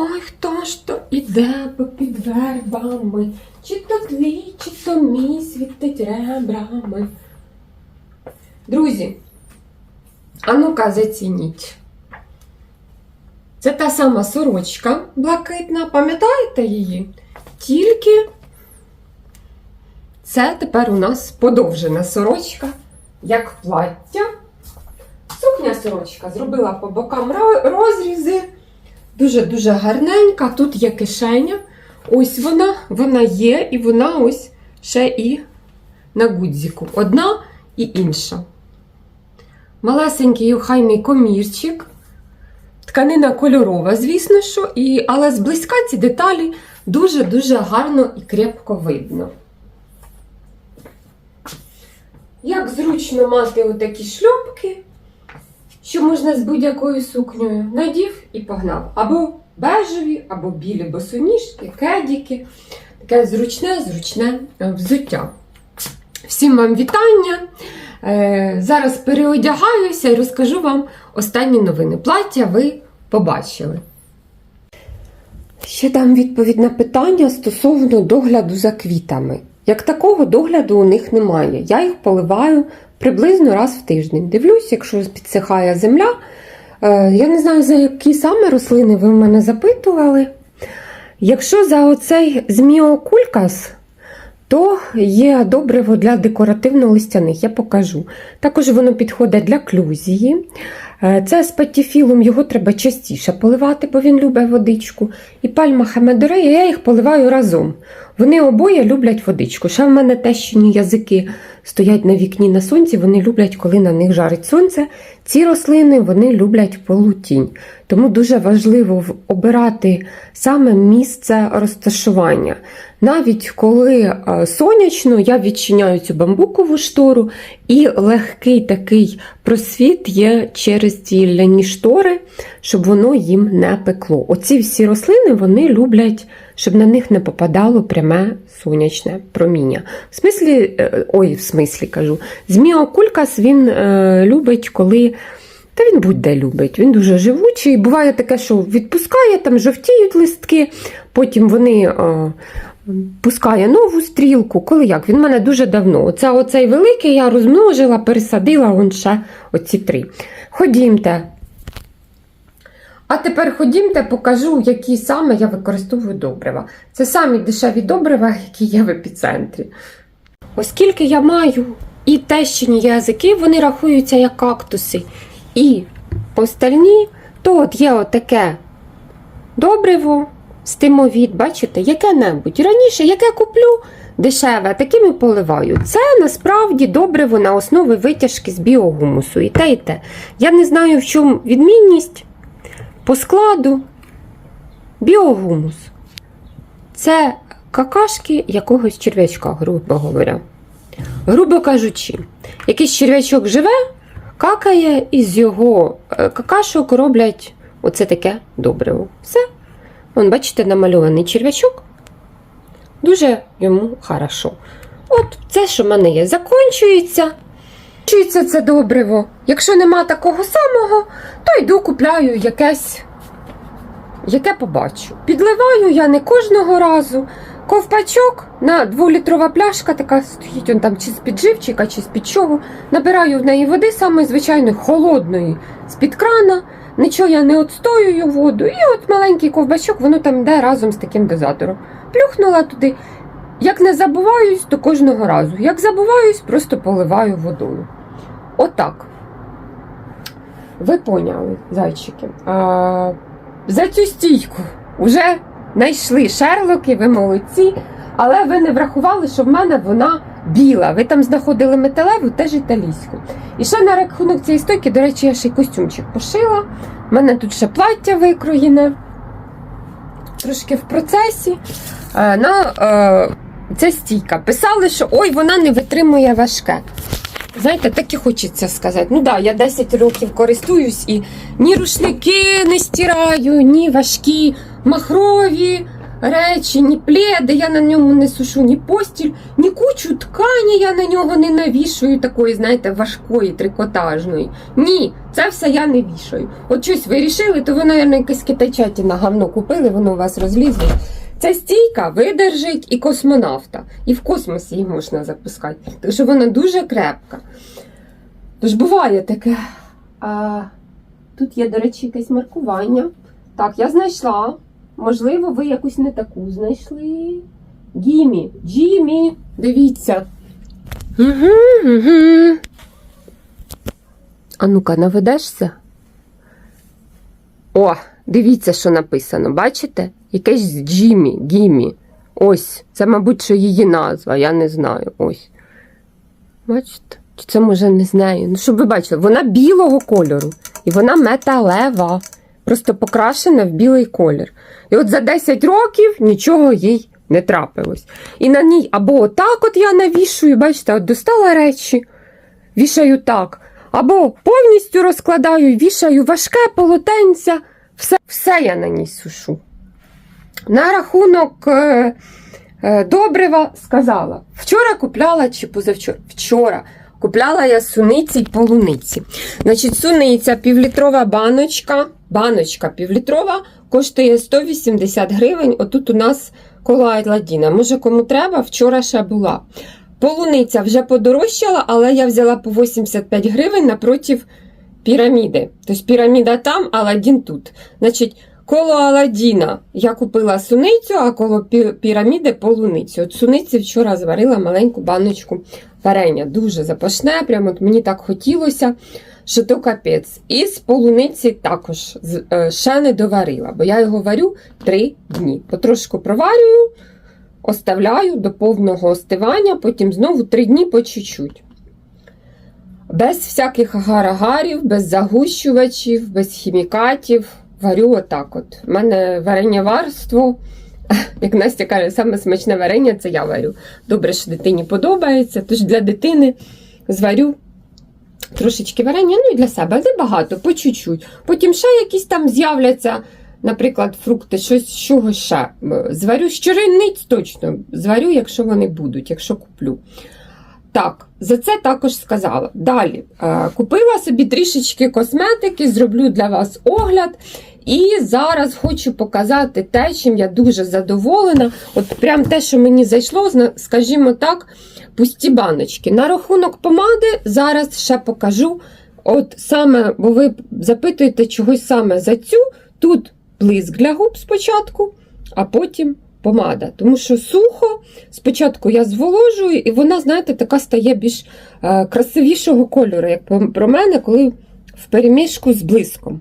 Ой, хто ж то іде попід вербами, чи то твій, чи то мій світить ребрами. Друзі, а ну-ка зацініть. Це та сама сорочка блакитна, пам'ятаєте її? Тільки це тепер у нас подовжена сорочка, як плаття. Сукня сорочка зробила по бокам розрізи. Дуже-дуже гарненька. Тут є кишеня. Ось вона, вона є, і вона ось ще і на гудзику. Одна і інша. Малесенький охайний комірчик. Тканина кольорова, звісно, що, і, але зблизька ці деталі дуже-дуже гарно і крепко видно. Як зручно мати отакі шльопки, що можна з будь-якою сукнею надів і погнав. Або бежеві, або білі босоніжки, кедіки. Таке зручне, зручне взуття. Всім вам вітання! Е, Зараз переодягаюся і розкажу вам останні новини. Плаття ви побачили. Ще дам відповідь на питання стосовно догляду за квітами. Як такого догляду у них немає. Я їх поливаю приблизно раз в тиждень. Дивлюсь, якщо підсихає земля. Е, Я не знаю, за які саме рослини ви в мене запитували. Якщо за оцей зміокулькас, то є добриво для декоративно-листяних, я покажу. Також воно підходить для клюзії. Е, Це з патіфілом, його треба частіше поливати, бо він любить водичку. І пальма хемедорея, я їх поливаю разом. Вони обоє люблять водичку. Ще в мене тещині язики стоять на вікні на сонці, вони люблять, коли на них жарить сонце. Ці рослини вони люблять полутінь. Тому дуже важливо обирати саме місце розташування. Навіть коли е, сонячно, я відчиняю цю бамбукову штору, і легкий такий просвіт є через ці ляні штори, щоб воно їм не пекло. Оці всі рослини вони люблять, щоб на них не попадало пряме сонячне проміння. В смислі, е, ой, в смислі кажу, зміокулькас він е, любить, коли. Та він будь-де любить, він дуже живучий. Буває таке, що відпускає, там жовтіють листки, потім вони е, пускає нову стрілку. Коли як? Він в мене дуже давно. Оце, оцей великий я розмножила, пересадила он ще оці три. Ходімте. А тепер ходімте, покажу, які саме я використовую добрива. Це самі дешеві добрива, які є в епіцентрі. Оскільки я маю і тещині язики, вони рахуються як кактуси, і остальні, то от є отаке добриво, стимовід, бачите, яке-небудь. Раніше, яке куплю дешеве, таким і поливаю. Це насправді добриво на основі витяжки з біогумусу. І те, і те. Я не знаю, в чому відмінність по складу. Біогумус. Це какашки якогось черв'ячка, грубо говоря. Грубо кажучи, якийсь черв'ячок живе, какає, і з його е, какашок роблять оце таке добриво. Все. Вон, бачите, намальований черв'ячок. Дуже йому хорошо. От це, що в мене є, закінчується. Закінчується це добриво. Якщо нема такого самого, то йду купляю якесь, яке побачу. Підливаю я не кожного разу. Ковпачок на дволітрова пляшка, така стоїть он там чи з під живчика, чи з під чого. Набираю в неї води, саме звичайної холодної, з-під крана. Нічого я не отстоюю воду. І от маленький ковбачок, воно там йде разом з таким дозатором. Плюхнула туди. Як не забуваюсь, то кожного разу. Як забуваюсь, просто поливаю водою. Отак. Ви поняли, зайчики. А, за цю стійку вже знайшли шерлоки, ви молодці. Але ви не врахували, що в мене вона біла. Ви там знаходили металеву, теж італійську. І ще на рахунок цієї стойки, до речі, я ще й костюмчик пошила. У мене тут ще плаття викроєне. Трошки в процесі. Е, На, це стійка. Писали, що ой, вона не витримує важке. Знаєте, так і хочеться сказати. Ну так, да, я 10 років користуюсь і ні рушники не стираю, ні важкі, махрові, речі, ні пледи я на ньому не сушу, ні постіль, ні кучу ткані я на нього не навішую, такої, знаєте, важкої, трикотажної. Ні, це все я не вішаю. От щось ви рішили, то ви, мабуть, якесь китайчаті на говно купили, воно у вас розлізло. Ця стійка видержить і космонавта, і в космос її можна запускати. Тому що вона дуже крепка. Тож буває таке. А, тут є, до речі, якесь маркування. Так, я знайшла. Можливо, ви якусь не таку знайшли. Гімі, Джімі, дивіться. Угу, угу. А ну-ка, наведешся? О, дивіться, що написано. Бачите? Якесь Джімі, Гімі. Ось. Це, мабуть, що її назва, я не знаю. Ось. Бачите? Чи це може не знаю? Ну, щоб ви бачили, вона білого кольору. І вона металева. Просто покрашена в білий колір. І от за 10 років нічого їй не трапилось. І на ній або отак от я навішую, бачите, от достала речі, вішаю так. Або повністю розкладаю, вішаю важке полотенця. Все, все я на ній сушу. На рахунок е, е, добрива сказала. Вчора купляла чи позавчора? Вчора купляла я суниці й полуниці. Значить, суниця півлітрова баночка. Баночка півлітрова коштує 180 гривень. Отут у нас коло Айладіна. Може, кому треба, вчора ще була. Полуниця вже подорожчала, але я взяла по 85 гривень напротив піраміди. Тобто піраміда там, Аладдін тут. Значить, коло Аладдіна я купила суницю, а коло піраміди полуницю. От суниці вчора зварила маленьку баночку варення. Дуже запашне, прямо от мені так хотілося, що то капець. І з полуниці також е, ще не доварила, бо я його варю 3 дні. Потрошку проварюю, оставляю до повного остивання, потім знову 3 дні по чуть-чуть. Без всяких агар-агарів, без загущувачів, без хімікатів. Варю отак от. У мене варення варство. Як Настя каже, саме смачне варення це я варю. Добре, що дитині подобається, тож для дитини зварю трошечки варення, ну і для себе небагато, по чуть-чуть. Потім ще якісь там з'являться, наприклад, фрукти, щось чого ще. Зварю з точно. Зварю, якщо вони будуть, якщо куплю. Так, за це також сказала. Далі е, купила собі трішечки косметики, зроблю для вас огляд. І зараз хочу показати те, чим я дуже задоволена. От прям те, що мені зайшло, скажімо так, пусті баночки. На рахунок помади зараз ще покажу. От саме, бо ви запитуєте чогось саме за цю. Тут блиск для губ спочатку, а потім помада. Тому що сухо, спочатку я зволожую, і вона, знаєте, така стає більш е, красивішого кольору, як про мене, коли в перемішку з блиском.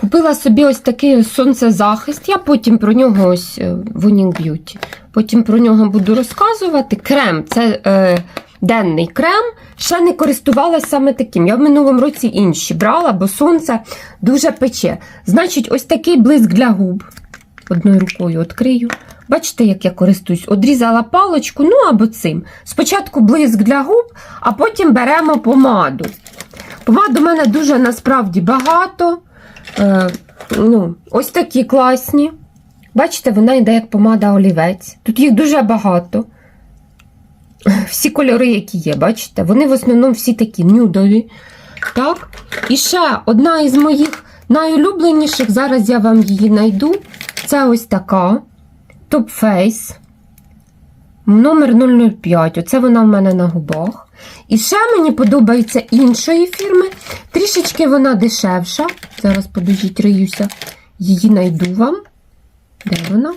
Купила собі ось такий сонцезахист. Я потім про нього ось е, в Unique Beauty. Потім про нього буду розказувати. Крем це е, денний крем. Ще не користувалася саме таким. Я в минулому році інші брала, бо сонце дуже пече. Значить, ось такий блиск для губ. Одною рукою відкрию. Бачите, як я користуюсь? Одрізала паличку, ну або цим. Спочатку блиск для губ, а потім беремо помаду. Помад у мене дуже насправді багато. Е, ну, ось такі класні. Бачите, вона йде як помада олівець. Тут їх дуже багато. Всі кольори, які є, бачите? Вони в основному всі такі нюдові. Так. І ще одна із моїх найулюбленіших, зараз я вам її знайду. Це ось така Top Face. Номер 005. Оце вона в мене на губах. І ще мені подобається іншої фірми. Трішечки вона дешевша. Зараз подождіть, риюся. Її найду вам. Де вона?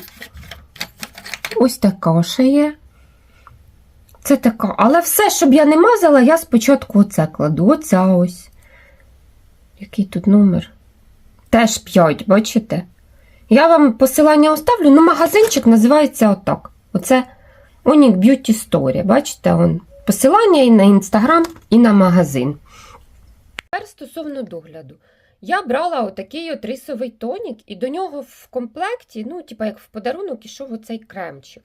Ось така ще є. Це така. Але все, щоб я не мазала, я спочатку оце кладу. Оця ось. Який тут номер? Теж 5, бачите? Я вам посилання оставлю, ну магазинчик називається отак. Оце Unique Beauty Story. Бачите, он посилання і на інстаграм, і на магазин. Тепер стосовно догляду. Я брала отакий от рисовий тонік, і до нього в комплекті, ну, типа як в подарунок, ішов оцей кремчик.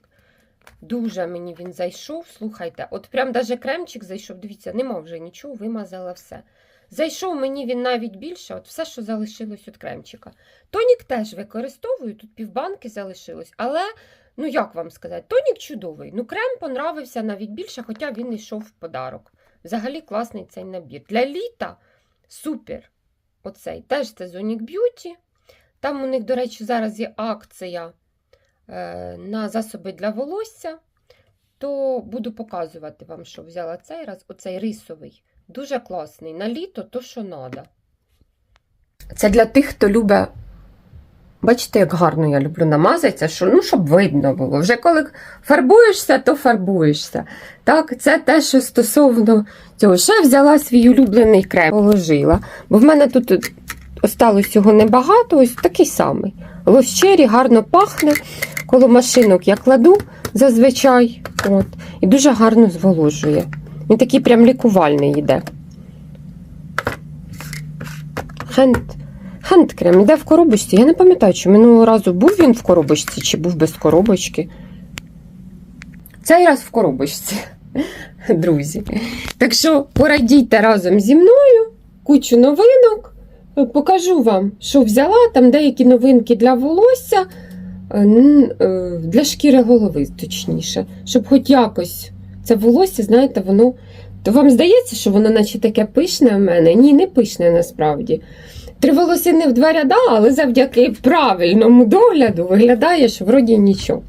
Дуже мені він зайшов. Слухайте, от прям даже кремчик зайшов. Дивіться, нема вже нічого, вимазала все. Зайшов мені він навіть більше, от все, що залишилось від кремчика. Тонік теж використовую, тут півбанки залишилось, але, ну як вам сказати, тонік чудовий. Ну, крем понравився навіть більше, хоча він йшов в подарок. Взагалі класний цей набір. Для літа супер. Оцей теж це Zonic Beauty. Там у них, до речі, зараз є акція е, на засоби для волосся. То буду показувати вам, що взяла цей раз, оцей рисовий. Дуже класний. На літо то, що треба. Це для тих, хто любить. Бачите, як гарно я люблю намазатися, що, ну, щоб видно було. Вже коли фарбуєшся, то фарбуєшся. Так, це те, що стосовно цього. Ще взяла свій улюблений крем, положила. Бо в мене тут осталось його небагато, ось такий самий. Лощері гарно пахне. Коло машинок я кладу зазвичай. От, і дуже гарно зволожує. Він такий прям лікувальний йде. Хенд, хендкрем іде в коробочці. Я не пам'ятаю, чи минулого разу був він в коробочці, чи був без коробочки. Цей раз в коробочці, друзі. Так що порадійте разом зі мною кучу новинок. Покажу вам, що взяла. Там деякі новинки для волосся, е, для шкіри голови, точніше, щоб хоч якось це волосся, знаєте, воно. То вам здається, що воно наче таке пишне в мене? Ні, не пишне насправді. Три волосини в два ряда, але завдяки правильному догляду виглядає, що вроді нічого.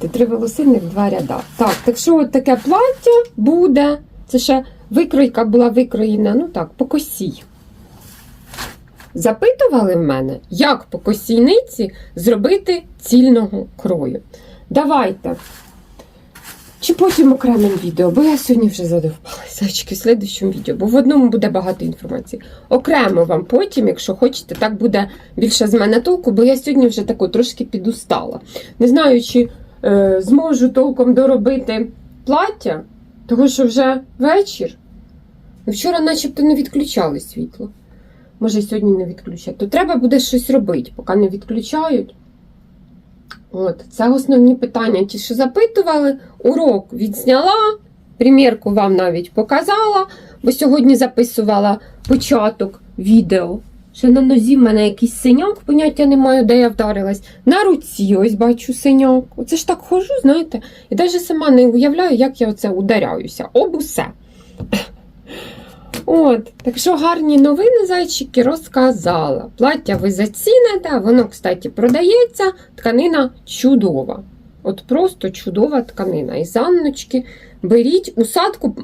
Це три волосини в два ряда. Так, так що от таке плаття буде. Це ще викройка була викроєна, ну так, по косі. Запитували в мене, як по косійниці зробити цільного крою. Давайте. Чи потім окремим відео, бо я сьогодні вже задовбалася в слідчому відео, бо в одному буде багато інформації. Окремо вам потім, якщо хочете, так буде більше з мене толку, бо я сьогодні вже тако трошки підустала. Не знаю, чи е, зможу толком доробити плаття, тому що вже вечір. Вчора начебто не відключали світло. Може, сьогодні не відключать. То треба буде щось робити, поки не відключають. От, це основні питання. Ті, що запитували, урок відзняла, примірку вам навіть показала, бо сьогодні записувала початок відео. Ще на нозі в мене якийсь синяк, поняття не маю, де я вдарилась. На руці ось бачу синяк. Оце ж так хожу, знаєте, і навіть сама не уявляю, як я оце ударяюся. Об усе. От, так що гарні новини, зайчики, розказала. Плаття ви заціните, воно, кстати, продається. Тканина чудова. От просто чудова тканина. І Анночки беріть, усадку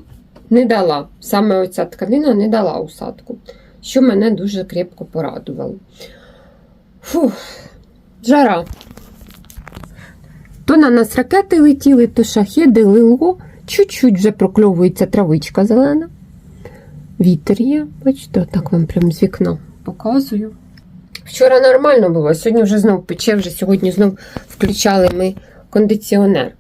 не дала. Саме оця тканина не дала усадку, що мене дуже крепко порадувало. Фух, жара. То на нас ракети летіли, то шахеди лило. Чуть-чуть вже прокльовується травичка зелена. Вітер є, бачите, так вам прям з вікна показую. Вчора нормально було, сьогодні вже знов пече, вже сьогодні знов включали ми кондиціонер.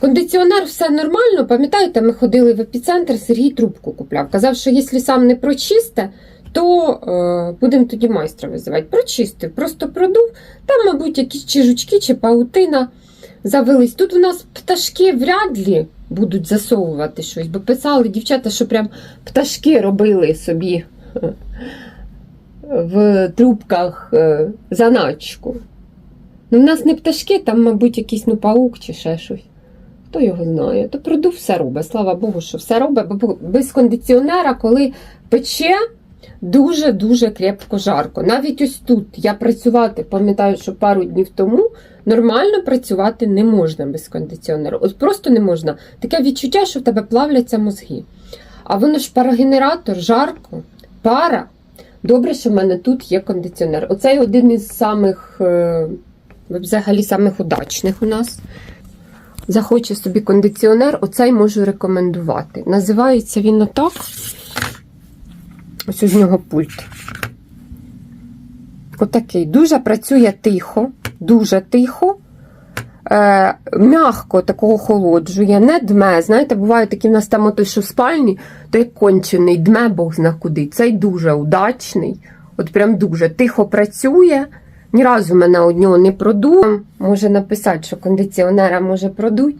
Кондиціонер все нормально, пам'ятаєте, ми ходили в епіцентр, Сергій трубку купляв. Казав, що якщо сам не прочисте, то е, будемо тоді майстра визивати. Прочистив, просто продув. Там, мабуть, якісь чи жучки, чи паутина завелись. Тут у нас пташки вряд ли будуть засовувати щось, бо писали дівчата, що прям пташки робили собі в трубках е, заначку. Ну, в нас не пташки, там, мабуть, якийсь ну, паук чи ще щось. Хто його знає? То продув все робить. Слава Богу, що все робить, без кондиціонера, коли пече, дуже-дуже крепко жарко. Навіть ось тут я працювати, пам'ятаю, що пару днів тому нормально працювати не можна без кондиціонера. От просто не можна. Таке відчуття, що в тебе плавляться мозги. А воно ж парогенератор, жарко, пара. Добре, що в мене тут є кондиціонер. Оцей один із самих, е, взагалі, самих удачних у нас. Захоче собі кондиціонер, оцей можу рекомендувати. Називається він отак. Ось з нього пульт. Отакий. Дуже працює тихо, дуже тихо. Е, м'ягко такого охолоджує, не дме. Знаєте, бувають такі в нас там ото, що в спальні, той кончений, дме Бог зна куди. Цей дуже удачний. От прям дуже тихо працює. Ні разу мене од нього не продув. Може написати, що кондиціонера може продуть.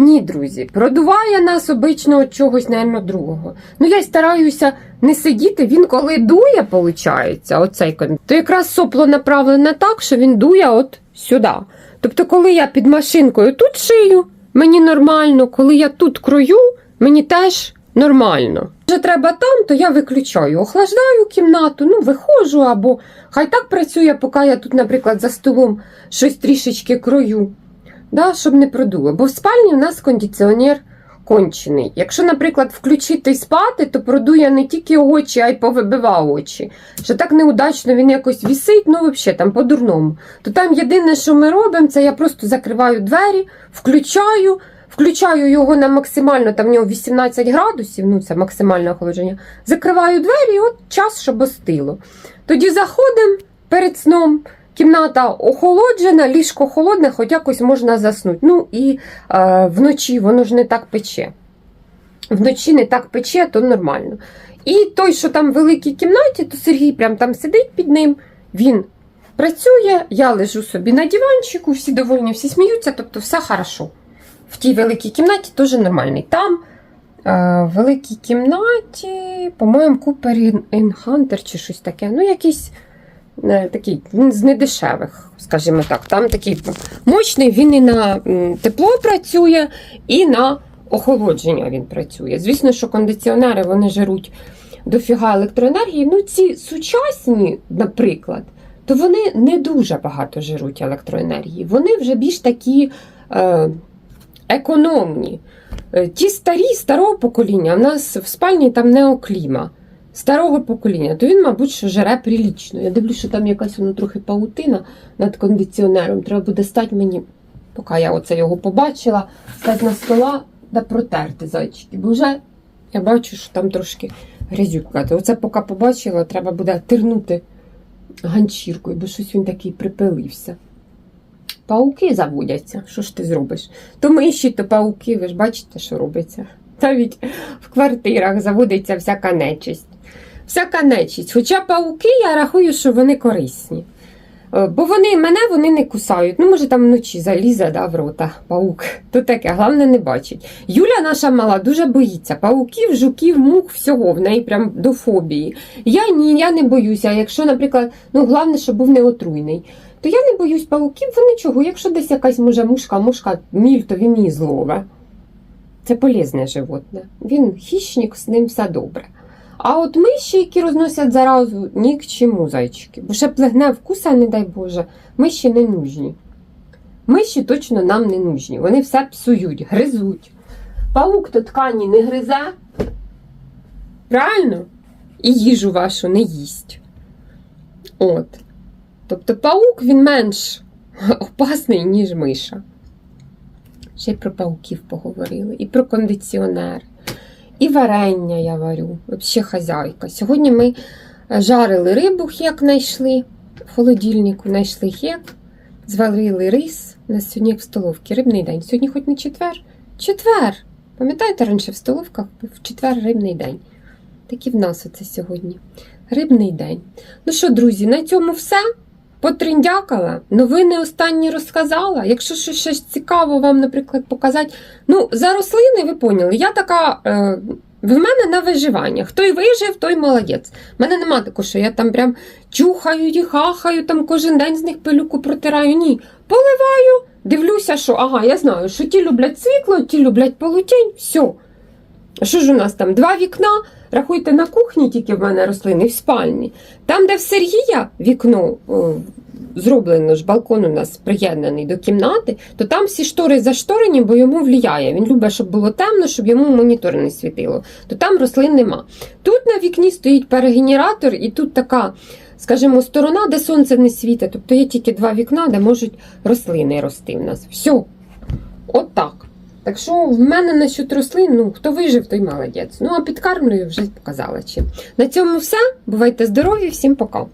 Ні, друзі, продуває нас обично від чогось, напевно, другого. Ну, я й стараюся не сидіти, він коли дує, виходить, оцей то якраз сопло направлене так, що він дує от сюди. Тобто, коли я під машинкою тут шию, мені нормально, коли я тут крою, мені теж нормально. Вже треба там, то я виключаю, охлаждаю кімнату, ну, виходжу, або хай так працює, поки я тут, наприклад, за столом щось трішечки крою да, щоб не продуло. Бо в спальні у нас кондиціонер кончений. Якщо, наприклад, включити і спати, то продує не тільки очі, а й повибива очі. Що так неудачно він якось вісить, ну взагалі там по-дурному. То там єдине, що ми робимо, це я просто закриваю двері, включаю. Включаю його на максимально, там в нього 18 градусів, ну це максимальне охолодження. Закриваю двері, і от час, щоб остило. Тоді заходимо перед сном, кімната охолоджена, ліжко холодне, хоч якось можна заснути. Ну і е, вночі воно ж не так пече. Вночі не так пече, то нормально. І той, що там в великій кімнаті, то Сергій прям там сидить під ним, він працює, я лежу собі на диванчику, всі довольні, всі сміються, тобто все хорошо. В тій великій кімнаті теж нормальний. Там е, в великій кімнаті, по-моєму, Купер Інхантер чи щось таке. Ну, якийсь такий з недешевих, скажімо так. Там такий мощний, він і на тепло працює, і на охолодження він працює. Звісно, що кондиціонери вони жируть дофіга електроенергії. Ну, ці сучасні, наприклад, то вони не дуже багато жируть електроенергії. Вони вже більш такі е, економні. Е, Ті старі, старого покоління, у нас в спальні там неокліма. Старого покоління, то він, мабуть, що жере прилічно. Я дивлюся, що там якась воно трохи паутина над кондиціонером. Треба буде стати мені, поки я оце його побачила, стати на стола да протерти зайчики. Бо вже я бачу, що там трошки грязюка. То Оце поки побачила, треба буде тернути ганчіркою, бо щось він такий припилився. Пауки заводяться. Що ж ти зробиш? То миші, то пауки, ви ж бачите, що робиться. Навіть в квартирах заводиться всяка нечисть. Всяка нечисть. Хоча пауки, я рахую, що вони корисні. Е, Бо вони мене вони не кусають. Ну, може, там вночі залізе да, в рота паук. То таке, головне не бачить. Юля наша мала дуже боїться пауків, жуків, мух, всього. В неї прям до фобії. Я ні, я не боюся. Якщо, наприклад, ну головне, щоб був не отруйний. То я не боюсь пауків, вони чого. Якщо десь якась може мушка, мушка, міль, то він її злове. Це полезне животне. Він хищник, з ним все добре. А от миші, які розносять заразу, ні к чому зайчики. Бо ще плегне вкуса, не дай Боже, миші не нужні. Миші точно нам не нужні. Вони все псують, гризуть. Паук то ткані не гризе. Правильно? І їжу вашу не їсть. От. Тобто паук він менш опасний, ніж миша. Ще й про пауків поговорили, і про кондиціонер, і варення я варю. Взагалі хазяйка. Сьогодні ми жарили рибу, хек знайшли. В холодильнику знайшли хек, зварили рис. У нас сьогодні як в столовці. Рибний день. Сьогодні хоч не четвер. Четвер! Пам'ятаєте, раніше в столовках був четвер рибний день. Такий в нас оце сьогодні. Рибний день. Ну що, друзі, на цьому все. Потриндякала, новини останні розказала. Якщо щось, цікаво вам, наприклад, показати. Ну, за рослини, ви поняли, я така. Е, в мене на виживання. Хто й вижив, той молодець. У мене нема такого, що я там прям чухаю їх, хахаю, там кожен день з них пилюку протираю. Ні. Поливаю, дивлюся, що ага, я знаю, що ті люблять світло, ті люблять полутінь, все. Що ж у нас там? Два вікна. Рахуйте, на кухні тільки в мене рослини, в спальні. Там, де в Сергія вікно зроблено ж, балкон у нас приєднаний до кімнати, то там всі штори зашторені, бо йому влияє. Він любить, щоб було темно, щоб йому монітор не світило. То там рослин нема. Тут на вікні стоїть перегенератор, і тут така, скажімо, сторона, де сонце не світить. Тобто є тільки два вікна, де можуть рослини рости в нас. Все. От так. Так що в мене насчет рослин, ну хто вижив, той молодець. Ну а підкармлюю вже показала чим. На цьому все. Бувайте здорові, всім пока.